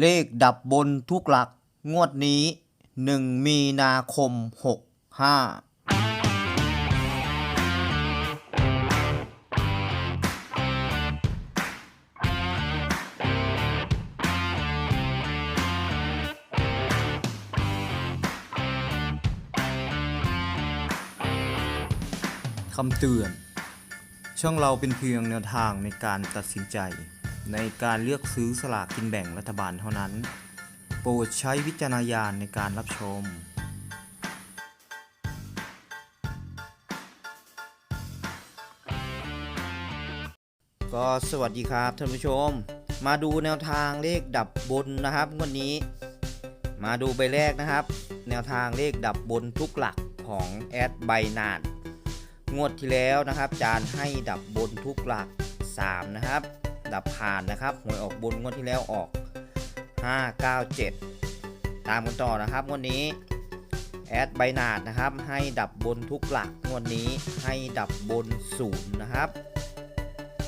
เลขดับบนทุกหลักงวดนี้ 1 มีนาคม 65คำเตือน ช่องเราเป็นเพียงแนวทางในการตัดสินใจ ในการเลือกซื้อสลากกินแบ่งรัฐบาลเท่านั้น โปรดใช้วิจารณญาณในการรับชม ก็สวัสดีครับท่านผู้ชม มาดูแนวทางเลขดับบนนะครับวันนี้ มาดูใบแรกนะครับ แนวทางเลขดับบนทุกหลักของแอดไบนาดงวดที่แล้วนะครับ จานให้ดับบนทุกหลัก 3 นะครับ ดับผ่านนะครับหวยออกบนงวดที่แล้วออก 597 ตามกันต่อนะครับงวดนี้แอดไบนาดนะครับ ให้ดับบนทุกหลักงวดนี้ให้ดับบนศูนย์นะครับ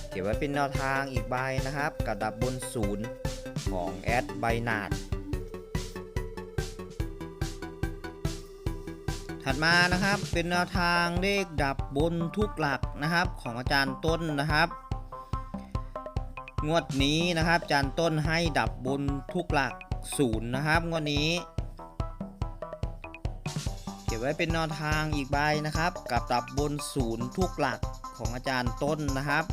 เก็บไว้เป็นแนวทางอีกใบนะครับ กับดับบนศูนย์ของแอดไบนาดถัดมานะครับเป็นแนวทางเลขดับบนทุกหลักนะครับ ของอาจารย์ต้นนะครับ งวดนี้นะครับอาจารย์ต้นให้ดับบนทุกหลักศูนย์นะครับงวดนี้ เก็บไว้เป็นแนวทางอีกใบนะครับ กับดับบนศูนย์ทุกหลักของอาจารย์ต้นนะครับ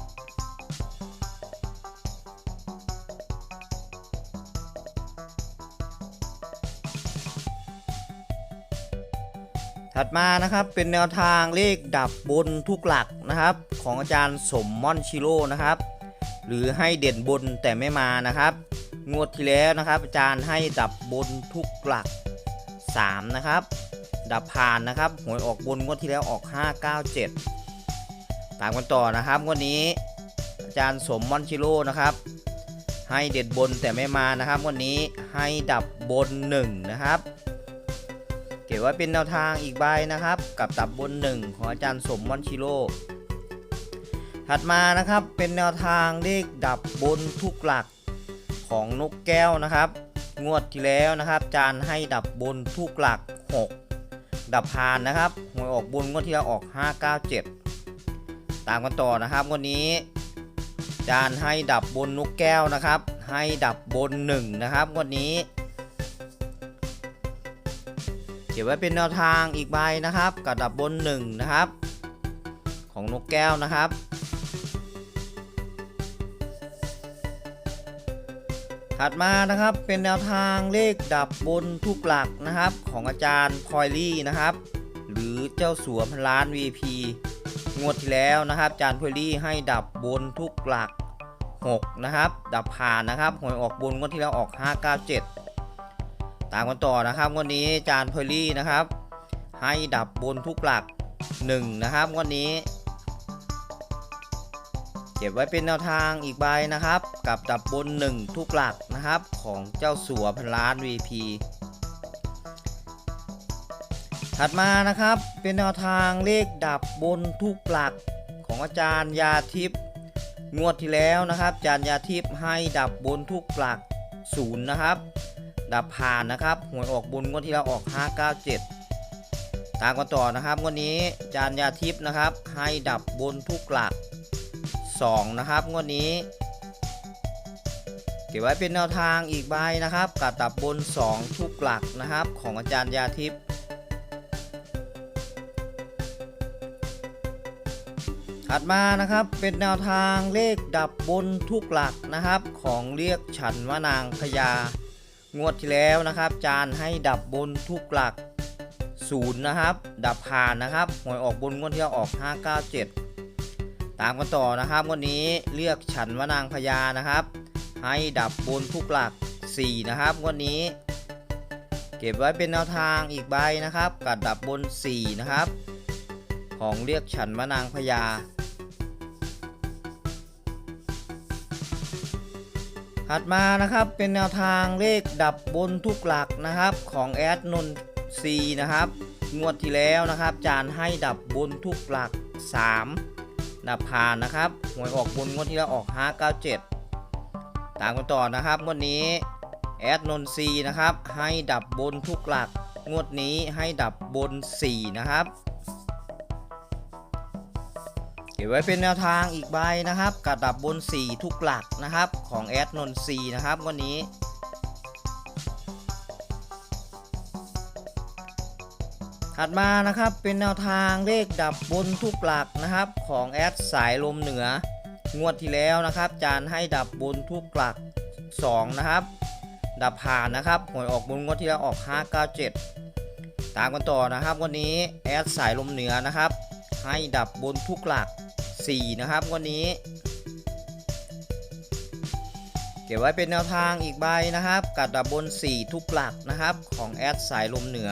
ถัดมานะครับเป็นแนวทางเลขดับบนทุกหลักนะครับ ของอาจารย์สมม่อนชิโร่นะครับ หรือให้เด่นบนแต่ไม่มานะครับ งวดที่แล้วนะครับอาจารย์ให้ดับบนทุกหลัก 3 นะครับ ดับผ่านนะครับหวยออกบนงวดที่แล้วออก 597 ตามกันต่อนะครับงวดนี้ อาจารย์สมมอนชิโร่นะครับ ให้เด่นบนแต่ไม่มานะครับงวันนี้ให้ดับบน 1 นะครับเก็บไว้เป็นแนวทางอีกใบนะครับ กับดับบนหนึ่งของอาจารย์สมมอนชิโร่ ถัดมานะครับเป็นแนวทางเลขดับบนทุกหลักของนกแก้วนะครับ งวดที่แล้วนะครับ จารย์ให้ดับบนทุกหลัก 6 ดับพานนะครับหวยออกบนงวดที่แล้วออก 597 ตามกันต่อนะครับงวันนี้ จารย์ให้ดับบนนกแก้วนะครับ ให้ดับบน 1 นะครับงวันนี้เก็บไว้เป็นแนวทางอีกใบนะครับกับดับบนหนึ่งนะครับ ของนกแก้วนะครับ ถัดมานะครับเป็นแนวทางเลขดับบนทุกหลักนะครับ ของอาจารย์พลอยลี่นะครับ หรือเจ้าสัวพันล้าน VP งวดที่แล้วนะครับอาจารย์พลอยลี่ให้ดับบนทุกหลัก 6 นะครับ ดับผ่านนะครับหวยออกบนงวดที่แล้วออก 597 ตามกันต่อนะครับวันนี้อาจานเพอรี่นะครับ ให้ดับบนทุกหลัก 1 นะครับวันนี้ เก็บไว้เป็นแนวทางอีกใบนะครับ กับดับบน 1 ทุกหลักนะครับ ของเจ้าสัวพันล้าน VP ถัดมานะครับเป็นแนวทางเลขดับบนทุกหลักของอาจารย์ยาทิพย์งวดที่แล้วนะครับ อาจารย์ยาทิพย์ให้ดับบนทุกหลักศูนย์นะครับ ดับผ่านนะครับหวยออกบุญงวดที่เราออก 597 ตามกันต่อนะครับงวันนี้อาจานยาทิพย์นะครับ ให้ดับบนทุกหลัก 2 นะครับ งวดนี้ เก็บไว้เป็นแนวทางอีกใบนะครับกับดับบน 2 ทุกหลักนะครับ ของอาจารย์ยาทิพย์ถัดมานะครับเป็นแนวทางเลขดับบนทุกหลักนะครับ ของเรียกฉันว่านางพญางวดที่แล้วนะครับ จานให้ดับบนทุกหลักศูนย์นะครับ ดับผ่านนะครับหวยออกบนงวดที่แล้วออก 597 ตามกันต่อนะครับวันนี้เรียกฉันวนางพญานะครับ ให้ดับบนทุกหลัก 4 นะครับวันนี้ เก็บไว้เป็นแนวทางอีกใบนะครับกับดับบน 4 นะครับ ของเรียกฉันวนางพญาถัดมานะครับเป็นแนวทางเลขดับบนทุกหลักนะครับ ของแอดนนซีนะครับงวดที่แล้วนะครับ จานให้ดับบนทุกหลัก 3 ดับผ่านนะครับหวยออกบนงวดที่แล้วออก 597 ตามกันต่อนะครับงวดนี้แอดนนทรีนะครับ ให้ดับบนทุกหลัก งวดนี้ให้ดับบน 4 นะครับ เก็บไว้เป็นแนวทางอีกใบนะครับกระดับบน 4 ทุกหลักนะครับ ของแอดนนทรีนะครับ วันนี้ ถัดมานะครับเป็นแนวทางเลขดับบนทุกหลักนะครับของแอดสายลมเหนือ งวดที่แล้วนะครับจานให้ดับบนทุกหลัก 2 นะครับ ดับผ่านนะครับหวยออกบนงวดที่แล้วออก 597 ตามกันต่อนะครับ วันนี้แอดสายลมเหนือนะครับ ให้ดับบนทุกหลัก 4 นะครับ วันนี้ เก็บไว้เป็นแนวทางอีกใบนะครับ กับดับบน 4 ทุกหลักนะครับ ของแอดสายลมเหนือ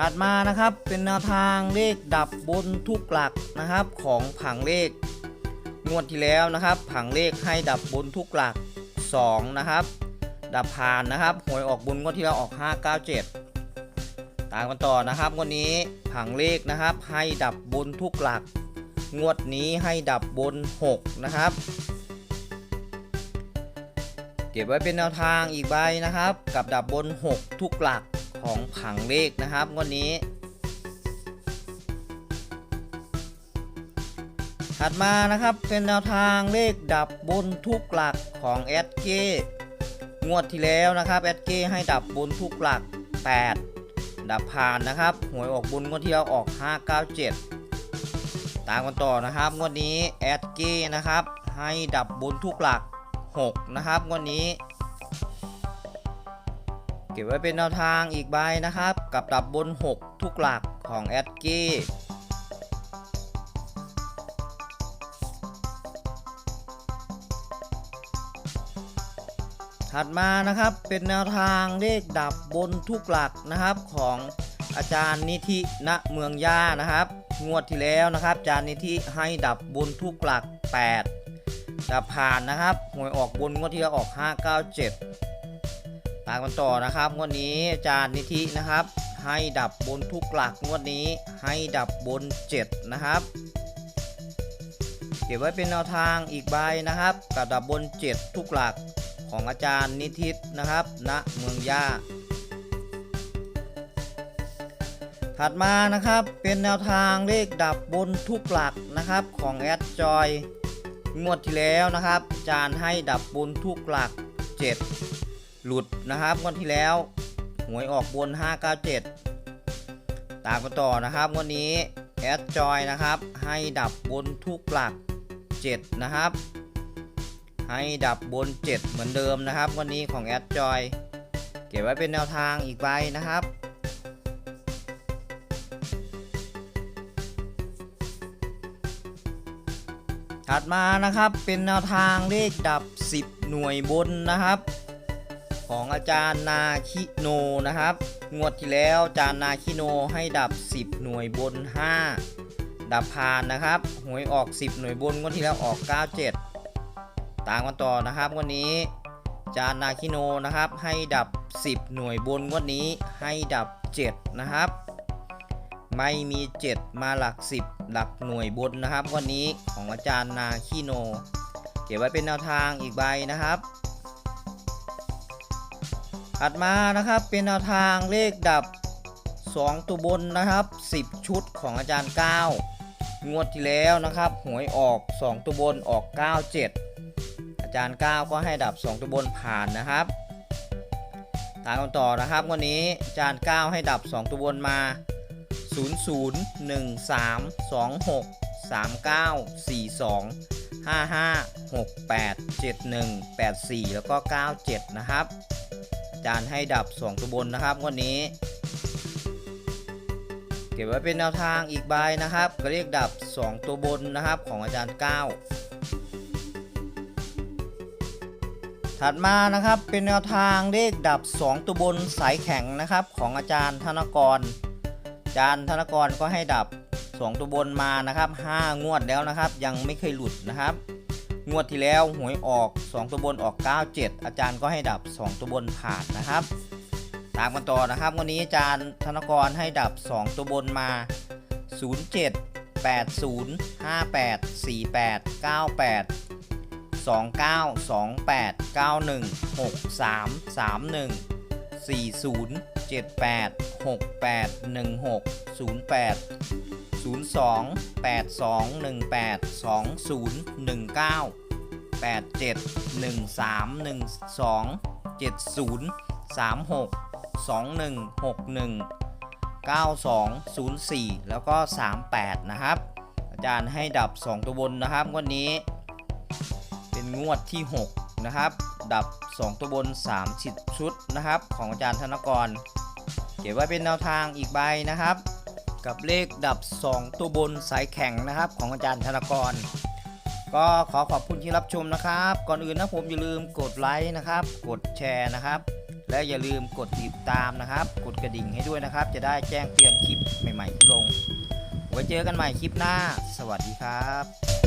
ถัดมานะครับเป็นแนวทางเลขดับบนทุกหลักนะครับของผังเลข งวดที่แล้วนะครับ ผังเลขให้ดับบนทุกหลัก 2 นะครับ ดับผ่านนะครับหวยออกบนงวดที่แล้วออก 597 ตามกันต่อนะครับงวันนี้ผังเลขนะครับ ให้ดับบนทุกหลัก งวดนี้ให้ดับบน 6 นะครับเก็บไว้เป็นแนวทางอีกใบนะครับ กับดับบน 6 ทุกหลัก ของผังเลขนะครับงวันนี้ ถัดมานะครับเป็นแนวทางเลขดับบนทุกหลักของแอดเกงวดที่แล้วนะครับแอดเกให้ดับบนทุกหลัก 8 ดับผ่านนะครับหวยออกบนงวดที่แล้วออก 597 ตามกันต่อนะครับงวดนี้แอดเกนะครับให้ดับบนทุกหลัก 6 นะครับงวดนี้ ก็บไว้เป็นแนวทางอีกใบนะครับ กับดับบน 6 ทุกหลักของแอดเก้ถัดมานะครับเป็นแนวทางเลขดับบนทุกหลักนะครับของอาจารย์นิธิณเมืองย่านะครับ งวดที่แล้วนะครับ อาจารย์นิธิให้ดับบนทุกหลัก8ดับผ่านนะครับหวยออกบนงวดที่แล้วออก 597 ตามกันต่อนะครับงวดนี้อาจารย์นิธินะครับ ให้ดับบนทุกหลักงวดนี้ให้ดับบน 7 นะครับเก็บไว้เป็นแนวทางอีกใบนะครับ กับดับบน 7 ทุกหลักของอาจารย์นิทินะครับณเมืองย่า ถัดมานะครับเป็นแนวทางเลขดับบนทุกหลักนะครับของแอดจอยงวดที่แล้วนะครับ อาจารย์ให้ดับบนทุกหลัก 7 หลุดนะครับงวดที่แล้วหวยออกบน 597 ตามกันต่อนะครับวันนี้แอดจอยนะครับให้ดับบนทุกหลัก 7 นะครับ ให้ดับบน 7 เหมือนเดิมนะครับวันนี้ของแอดจอยเก็บไว้เป็นแนวทางอีกใบนะครับถัดมานะครับเป็นแนวทางเลขดับ 10 หน่วยบนนะครับ ของอาจารย์นาคิโนนะครับ งวดที่แล้วอาจารย์นาคิโนให้ดับ 10 หน่วยบน 5 ดับผ่านนะครับหวยออก 10 หน่วยบนงวดที่แล้วออก 97ตามกันต่อนะครับวันนี้อาจารย์นาคิโนนะครับให้ดับ 10 หน่วยบนงวดนี้ให้ดับ 7 นะครับ ไม่มี 7 มาหลัก 10 หลักหน่วยบนนะครับวันนี้ของอาจารย์นาคิโน เก็บไว้เป็นแนวทางอีกใบนะครับ ถัดมานะครับเป็นแนวทางเลขดับ 2 ตัวบนนะครับ 10 ชุดของอาจารย์ 9 งวดที่แล้วนะครับหวยออก 2 ตัวบนออก 97 อาจารย์ 9 ก็ให้ดับ 2 ตัวบนผ่านนะครับตามกันต่อนะครับวันนี้อาจารย์ 9 ให้ดับ 2 ตัวบนมา 0 0 1 3 2 6 3 9 4 2 5 5 6 8 7 1 8 4 แล้วก็ 97 นะครับ อาจารย์ให้ดับ 2 ตัวบนนะครับวันนี้ เก็บไว้เป็นแนวทางอีกใบนะครับก็เรียกดับ 2 ตัวบนนะครับของอาจารย์ 9 ถัดมานะครับเป็นแนวทางเลขดับ 2 ตัวบนสายแข็งนะครับของอาจารย์ธนกร อาจารย์ธนกรก็ให้ดับ 2 ตัวบนมานะครับ 5 งวดแล้วนะครับ ยังไม่เคยหลุดนะครับ งวดที่แล้วหวยออก 2 ตัวบนออก 97 อาจารย์ก็ให้ดับ 2 ตัวบนผ่านนะครับ ตามกันต่อนะครับ วันนี้อาจารย์ธนกรให้ดับ 2 ตัวบนมา 07 80 58 48 98 29 28 91 63 31 40 78 68 16 08 02 82 18 20 19 87 13 12 70 36 21 61 92 04 แล้วก็ 38 นะครับ อาจารย์ให้ดับ 2 ตัวบนนะครับวันนี้ เป็นงวดที่ 6 นะครับ ดับ 2 ตัวบน 30 ชุดนะครับ ของอาจารย์ธนกร เก็บไว้เป็นแนวทางอีกใบนะครับ กับเลขดับ 2 ตัวบนสายแข็งนะครับของอาจารย์ธนกร ก็ขอขอบคุณที่รับชมนะครับ ก่อนอื่นนะผมอย่าลืมกดไลค์นะครับ กดแชร์นะครับ และอย่าลืมกดติดตามนะครับ กดกระดิ่งให้ด้วยนะครับ จะได้แจ้งเตือนคลิปใหม่ๆที่ลง ไว้เจอกันใหม่คลิปหน้า สวัสดีครับ